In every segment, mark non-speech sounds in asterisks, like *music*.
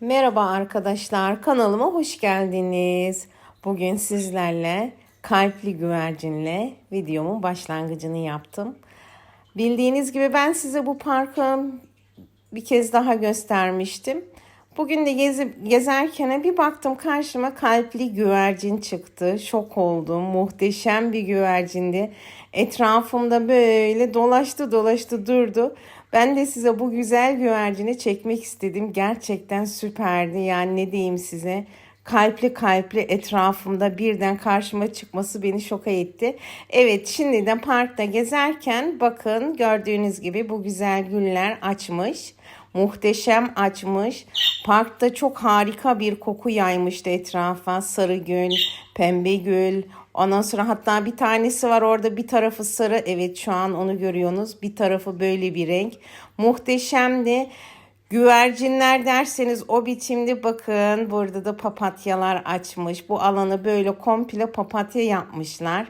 Merhaba arkadaşlar, kanalıma hoş geldiniz. Bugün sizlerle kalpli güvercinle videomun başlangıcını yaptım. Bildiğiniz gibi ben size bu parkı bir kez daha göstermiştim. Bugün de gezip, gezerken bir baktım karşıma kalpli güvercin çıktı. Şok oldum. Muhteşem bir güvercindi. Etrafımda böyle dolaştı dolaştı durdu. Ben de size bu güzel güvercini çekmek istedim. Gerçekten süperdi. Yani ne diyeyim size. Kalpli kalpli etrafımda birden karşıma çıkması beni şoka etti. Evet şimdi de parkta gezerken bakın gördüğünüz gibi bu güzel güller açmış. Muhteşem açmış. Parkta çok harika bir koku yaymıştı etrafa. Sarı gül, pembe gül. Ondan sonra hatta bir tanesi var orada bir tarafı sarı. Evet şu an onu görüyorsunuz. Bir tarafı böyle bir renk. Muhteşemdi. Güvercinler derseniz o biçimde bakın burada da papatyalar açmış. Bu alanı böyle komple papatya yapmışlar.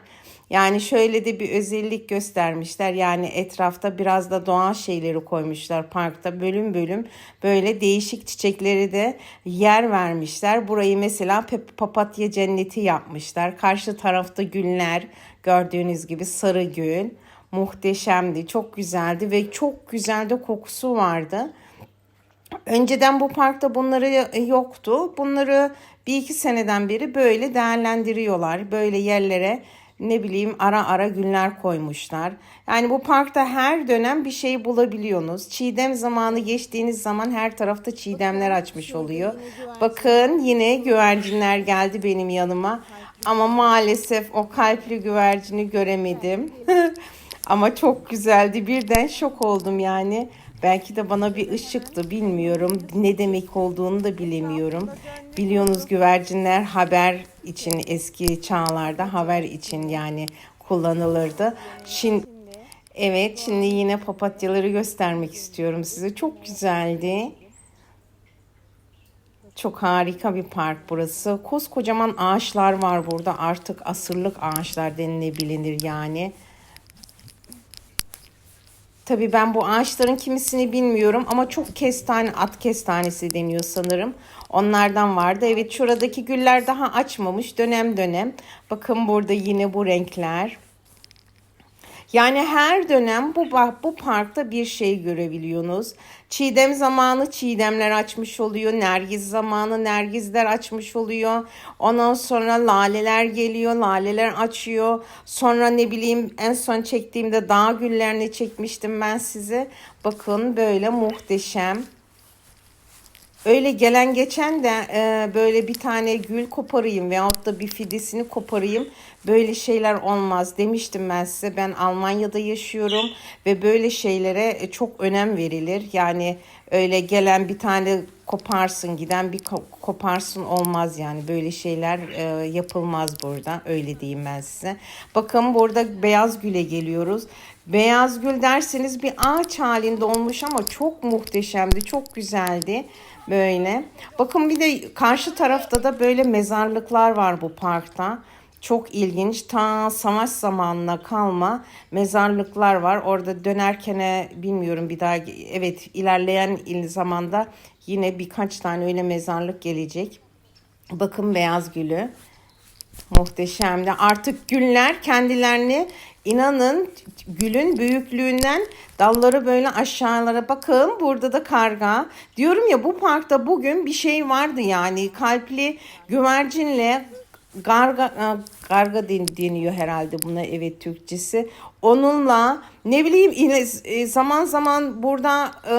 Yani şöyle de bir özellik göstermişler. Yani etrafta biraz da doğal şeyleri koymuşlar parkta bölüm bölüm böyle değişik çiçekleri de yer vermişler. Burayı mesela papatya cenneti yapmışlar. Karşı tarafta güller gördüğünüz gibi sarı gül. Muhteşemdi, çok güzeldi ve çok güzel de kokusu vardı. Önceden bu parkta bunları yoktu. Bunları bir iki seneden beri böyle değerlendiriyorlar. Böyle yerlere ne bileyim ara ara günler koymuşlar. Yani bu parkta her dönem bir şey bulabiliyorsunuz. Çiğdem zamanı geçtiğiniz zaman her tarafta çiğdemler açmış oluyor. Bakın yine güvercinler geldi benim yanıma. Ama maalesef o kalpli güvercini göremedim. *laughs* Ama çok güzeldi. Birden şok oldum yani. Belki de bana bir ışıktı bilmiyorum. Ne demek olduğunu da bilemiyorum. Biliyorsunuz güvercinler haber için eski çağlarda haber için yani kullanılırdı. Şimdi evet şimdi yine papatyaları göstermek istiyorum size. Çok güzeldi. Çok harika bir park burası. Koskocaman ağaçlar var burada. Artık asırlık ağaçlar denilebilir yani. Tabii ben bu ağaçların kimisini bilmiyorum ama çok kestane, at kestanesi deniyor sanırım. Onlardan vardı. Evet şuradaki güller daha açmamış dönem dönem. Bakın burada yine bu renkler. Yani her dönem bu bu parkta bir şey görebiliyorsunuz. Çiğdem zamanı çiğdemler açmış oluyor. Nergiz zamanı nergizler açmış oluyor. Ondan sonra laleler geliyor. Laleler açıyor. Sonra ne bileyim en son çektiğimde dağ güllerini çekmiştim ben size. Bakın böyle muhteşem. Öyle gelen geçen de e, böyle bir tane gül koparayım veyahut da bir fidesini koparayım. Böyle şeyler olmaz demiştim ben size. Ben Almanya'da yaşıyorum ve böyle şeylere e, çok önem verilir. Yani öyle gelen bir tane koparsın giden bir koparsın olmaz yani böyle şeyler e, yapılmaz burada öyle diyeyim ben size. Bakın burada beyaz güle geliyoruz. Beyaz gül derseniz bir ağaç halinde olmuş ama çok muhteşemdi çok güzeldi. Böyle. Bakın bir de karşı tarafta da böyle mezarlıklar var bu parkta. Çok ilginç. Ta savaş zamanına kalma mezarlıklar var. Orada dönerken bilmiyorum bir daha evet ilerleyen zamanda yine birkaç tane öyle mezarlık gelecek. Bakın beyaz gülü. Muhteşemdi. Artık güller kendilerini inanın gülün büyüklüğünden dalları böyle aşağılara bakın burada da karga. Diyorum ya bu parkta bugün bir şey vardı yani kalpli güvercinle garga garga deniyor herhalde buna evet Türkçesi. Onunla ne bileyim yine e, zaman zaman burada e,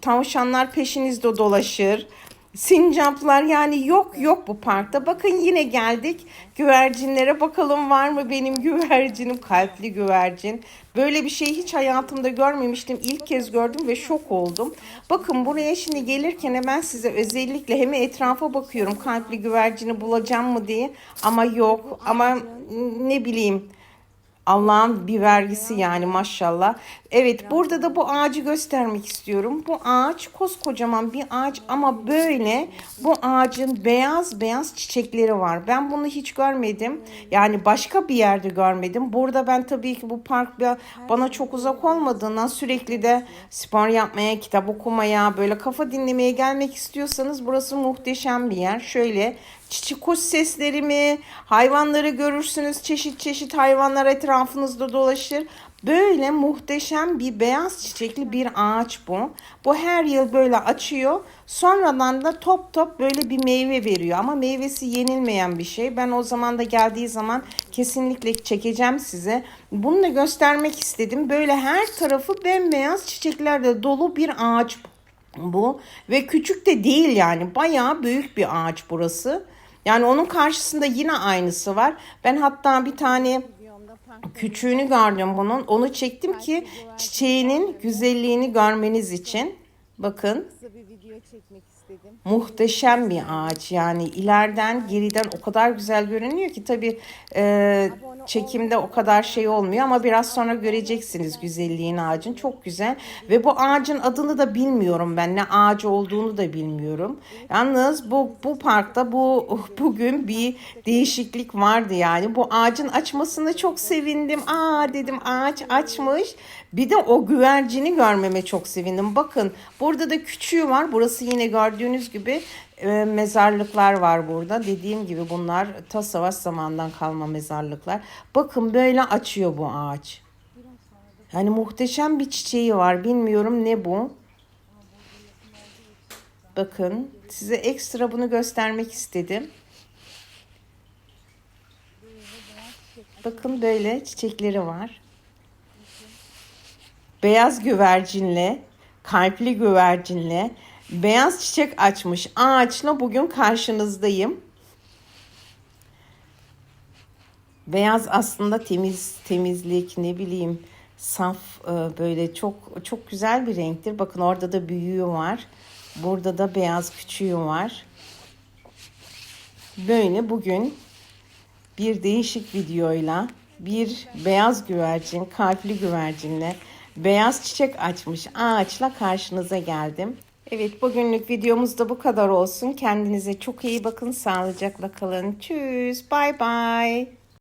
tavşanlar peşinizde dolaşır. Sincaplar yani yok yok bu parkta. Bakın yine geldik güvercinlere bakalım var mı benim güvercinim kalpli güvercin. Böyle bir şey hiç hayatımda görmemiştim. İlk kez gördüm ve şok oldum. Bakın buraya şimdi gelirken ben size özellikle hem etrafa bakıyorum kalpli güvercini bulacağım mı diye. Ama yok ama ne bileyim Allah'ın bir vergisi yani maşallah. Evet burada da bu ağacı göstermek istiyorum. Bu ağaç koskocaman bir ağaç ama böyle bu ağacın beyaz beyaz çiçekleri var. Ben bunu hiç görmedim. Yani başka bir yerde görmedim. Burada ben tabii ki bu park bana çok uzak olmadığından sürekli de spor yapmaya, kitap okumaya, böyle kafa dinlemeye gelmek istiyorsanız burası muhteşem bir yer. Şöyle çiçek kuş sesleri mi, hayvanları görürsünüz. Çeşit çeşit hayvanlar etrafınızda dolaşır. Böyle muhteşem bir beyaz çiçekli bir ağaç bu. Bu her yıl böyle açıyor. Sonradan da top top böyle bir meyve veriyor. Ama meyvesi yenilmeyen bir şey. Ben o zaman da geldiği zaman kesinlikle çekeceğim size. Bunu da göstermek istedim. Böyle her tarafı bembeyaz çiçeklerle dolu bir ağaç bu. Ve küçük de değil yani. Bayağı büyük bir ağaç burası. Yani onun karşısında yine aynısı var. Ben hatta bir tane küçüğünü gördüm bunun. Onu çektim ki çiçeğinin güzelliğini görmeniz için. Bakın Muhteşem bir ağaç. Yani ileriden geriden o kadar güzel görünüyor ki tabii e, çekimde o kadar şey olmuyor ama biraz sonra göreceksiniz güzelliğini ağacın. Çok güzel ve bu ağacın adını da bilmiyorum ben. Ne ağacı olduğunu da bilmiyorum. Yalnız bu bu parkta bu *laughs* bugün bir değişiklik vardı yani. Bu ağacın açmasını çok sevindim. Aa dedim ağaç açmış. Bir de o güvercini görmeme çok sevindim. Bakın burada da küçüğü var. Burası yine gördüğünüz gibi e, mezarlıklar var burada. Dediğim gibi bunlar ta savaş zamanından kalma mezarlıklar. Bakın böyle açıyor bu ağaç. Yani muhteşem bir çiçeği var. Bilmiyorum ne bu. Bakın size ekstra bunu göstermek istedim. Bakın böyle çiçekleri var. Beyaz güvercinle, kalpli güvercinle, beyaz çiçek açmış ağaçla bugün karşınızdayım. Beyaz aslında temiz, temizlik ne bileyim saf e, böyle çok çok güzel bir renktir. Bakın orada da büyüğü var. Burada da beyaz küçüğü var. Böyle bugün bir değişik videoyla bir beyaz güvercin, kalpli güvercinle beyaz çiçek açmış ağaçla karşınıza geldim. Evet bugünlük videomuz da bu kadar olsun. Kendinize çok iyi bakın. Sağlıcakla kalın. Tschüss. Bye bye.